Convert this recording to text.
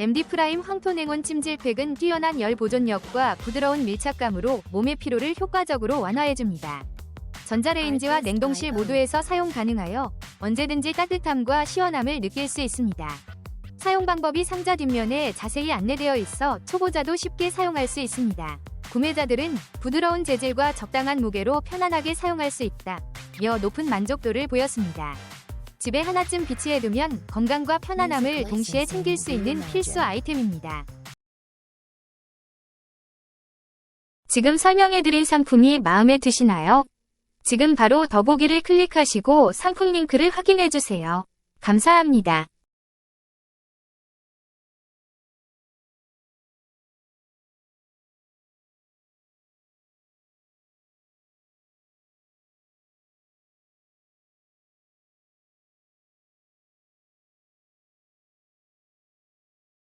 MD 프라임 황토냉온 찜질팩은 뛰어난 열 보존력과 부드러운 밀착감으로 몸의 피로를 효과적으로 완화해줍니다. 전자레인지와 냉동실 모두에서 사용 가능하여 언제든지 따뜻함과 시원함을 느낄 수 있습니다. 사용 방법이 상자 뒷면에 자세히 안내되어 있어 초보자도 쉽게 사용할 수 있습니다. 구매자들은 부드러운 재질과 적당한 무게로 편안하게 사용할 수 있다. 며 높은 만족도를 보였습니다. 집에 하나쯤 비치해 두면 건강과 편안함을 동시에 챙길 수 있는 필수 아이템입니다. 지금 설명해 드린 상품이 마음에 드시나요? 지금 바로 더보기를 클릭하시고 상품 링크를 확인해 주세요. 감사합니다.